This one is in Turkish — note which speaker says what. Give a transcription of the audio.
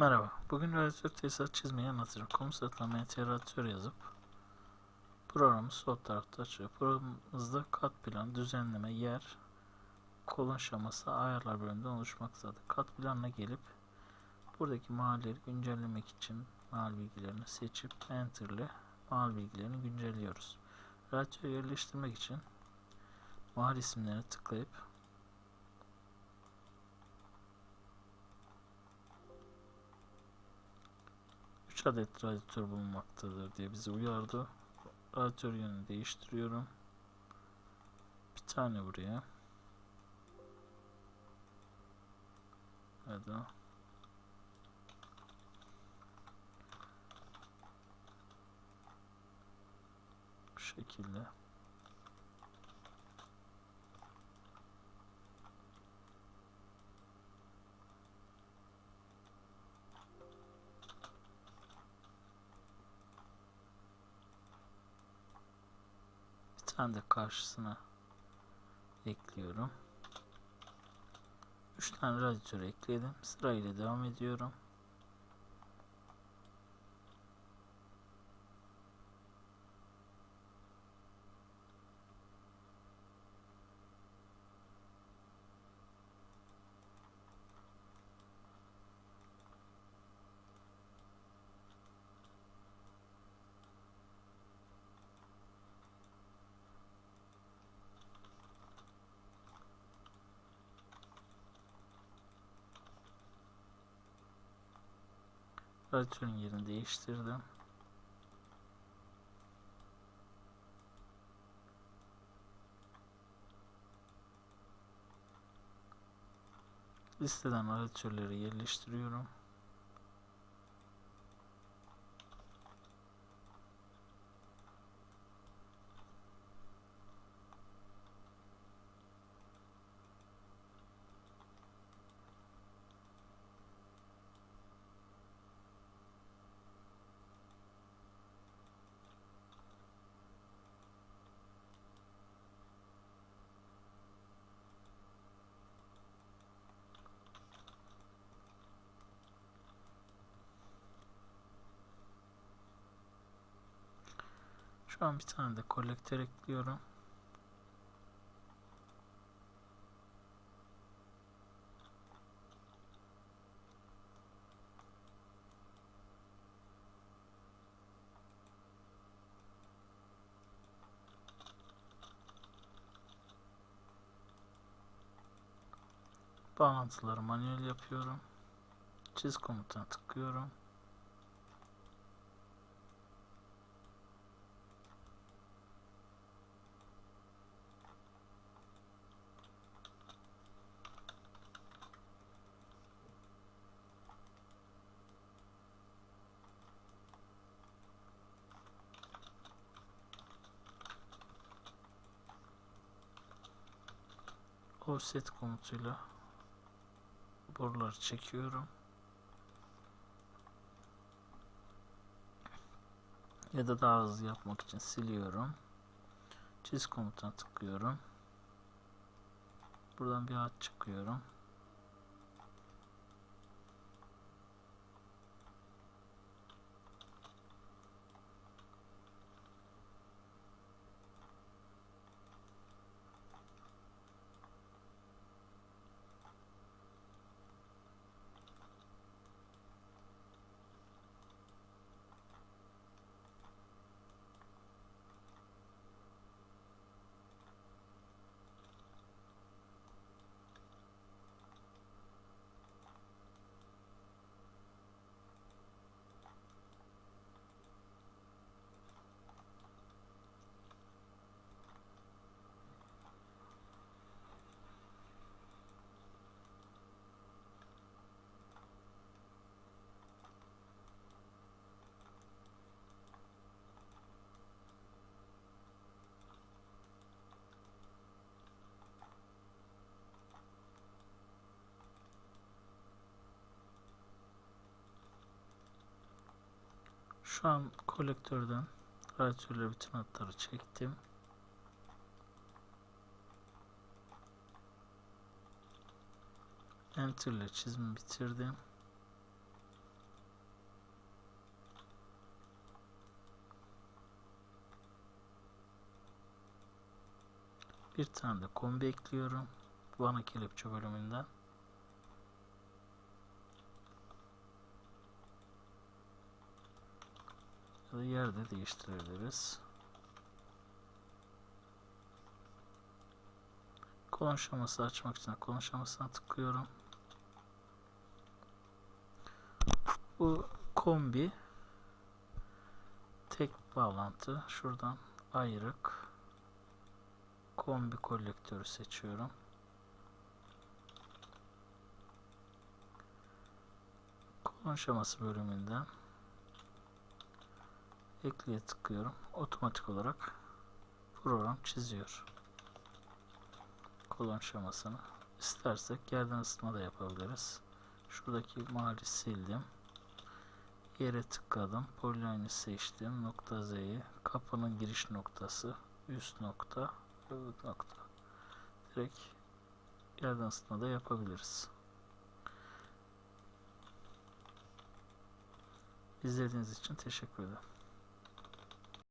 Speaker 1: Merhaba. Bugün radyatör tesisat çizmeyi anlatacağım. Komut atlamaya radyatör yazıp programı sol tarafta açıyor. Programımızda kat plan, düzenleme, yer, kolon şaması, ayarlar bölümünden oluşmaktadır. Kat planına gelip buradaki mahalleleri güncellemek için mahal bilgilerini seçip enter ile mahal bilgilerini güncelliyoruz. Radyatörü yerleştirmek için mahal isimlerine tıklayıp 3 adet radyatör bulunmaktadır diye bizi uyardı. Radyatör yönünü değiştiriyorum. Bir tane buraya. Hadi. Bu şekilde. Tane de karşısına ekliyorum. 3 tane radyatör ekledim. Sırayla devam ediyorum. Radyatörün yerini değiştirdim. Listeden radyatörleri yerleştiriyorum. Şu an bir tane de kolektör ekliyorum. Bağlantıları manuel yapıyorum. Çiz komutuna tıklıyorum. Offset komutuyla boruları çekiyorum. Ya da daha hızlı yapmak için siliyorum. Çiz komutuna tıklıyorum. Buradan bir hat çıkıyorum. Şu an kolektörden radyatörle bütün hatları çektim. Enter ile çizimi bitirdim. Bir tane de kombi ekliyorum. Vana kelepçe bölümünden. Ya da yerde değiştirebiliriz. Kolon şaması açmak için kolon şamasına tıklıyorum. Bu kombi tek bağlantı. Şuradan ayrık kombi kolektörü seçiyorum. Kolon şaması bölümünden ekleye tıklıyorum. Otomatik olarak program çiziyor. Kolon şamasını. İstersek yerden ısıtma da yapabiliriz. Şuradaki mavi sildim. Yere tıkladım. Polyline'ı seçtim. Nokta Z'yi. Kapının giriş noktası. Üst nokta. Öbür nokta. Direkt yerden ısıtma da yapabiliriz. İzlediğiniz için teşekkür ederim.